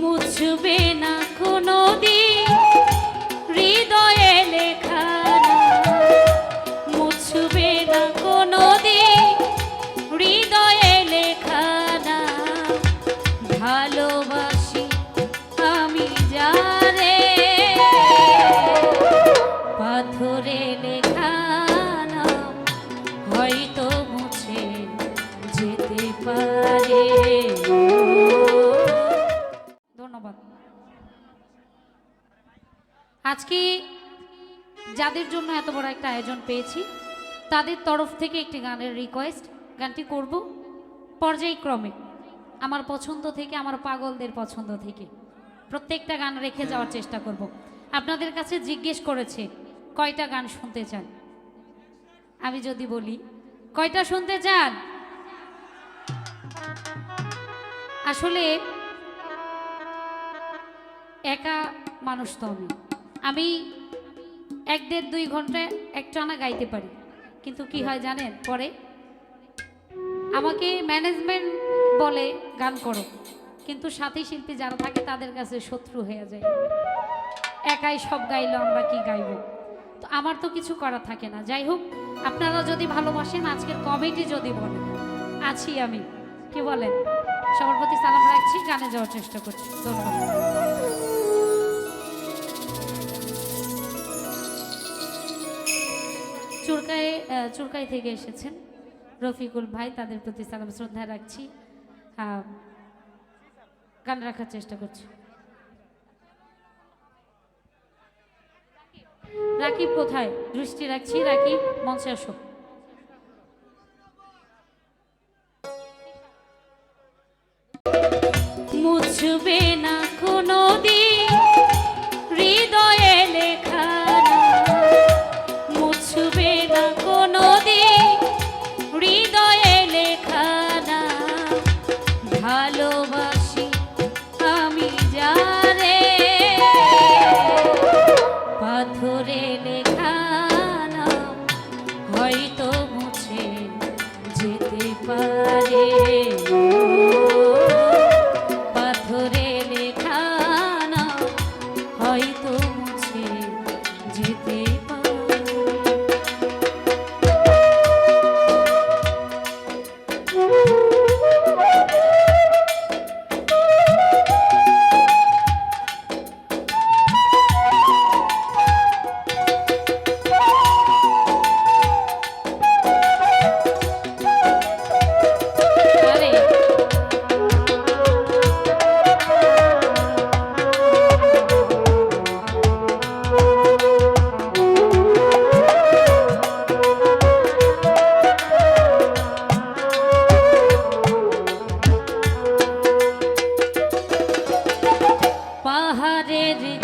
মুছবে না। আজকে যাদের জন্য এত বড় একটা আয়োজন পেয়েছি, তাদের তরফ থেকে একটি গানের রিকোয়েস্ট গানটি করব পর্যায়ক্রমে, আমার পছন্দ থেকে, আমার পাগলদের পছন্দ থেকে। প্রত্যেকটা গান রেখে যাওয়ার চেষ্টা করব। আপনাদের কাছে জিজ্ঞেস করেছে, কয়টা গান শুনতে চান? আমি যদি বলি, কয়টা শুনতে চান? আসলে, একা মানুষ তো আমি। আমি এক দেড় দুই ঘন্টায় এক টানা গাইতে পারি। কিন্তু কি হয় জানেন? পরে আমাকে ম্যানেজমেন্ট বলে গান করো। কিন্তু সাথী শিল্পী যারা থাকে তাদের কাছে শত্রু হয়ে যায়। একাই সব গাইলো, আমরা কি গাইব? তো আমার তো কিছু করা থাকে না। যাই হোক, আপনারা যদি ভালোবাসেন, আজকের কমেডি যদি বলেন, আছি আমি। কি বলেন? সবার প্রতি সালাম রাখছি, গানে যাওয়ার চেষ্টা করছি। ধন্যবাদ। চুরকাই থেকে এসেছেন। রফিকুল ভাই, তাদের প্রতি সালাম, শ্রদ্ধা রাখছি। গান রাখার চেষ্টা করছি। রাকিব কোথায়? দৃষ্টি রাখছি, রাকিব, মঞ্চে আসো। মুছবে না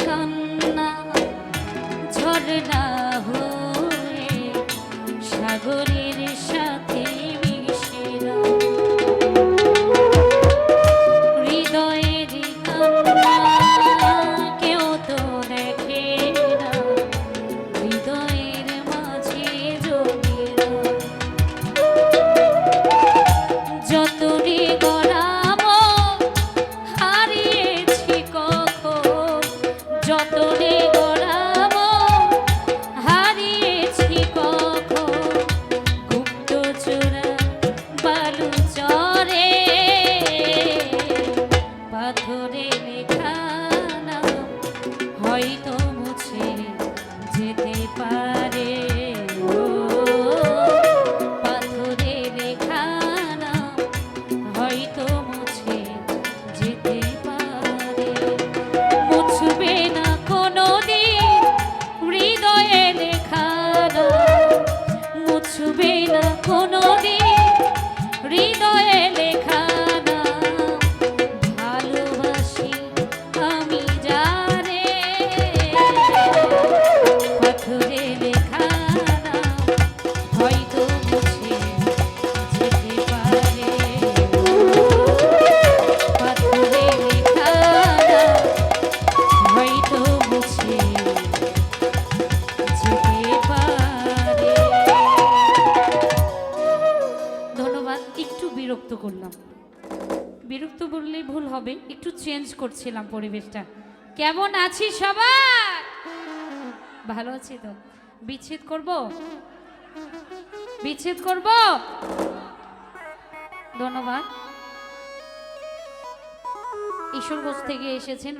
কান্না ঝর্ণা যতনে বিরক্ত করলাম। বিরক্ত বললে ভুল হবে, একটু চেঞ্জ করছিলাম পরিবেশটা। কেমন আছি সবাই? ভালো আছি তো। বিচ্ছেদ করব? বিচ্ছেদ করব? ধন্যবাদ। ঈশ্বরগঞ্জ থেকে এসেছেন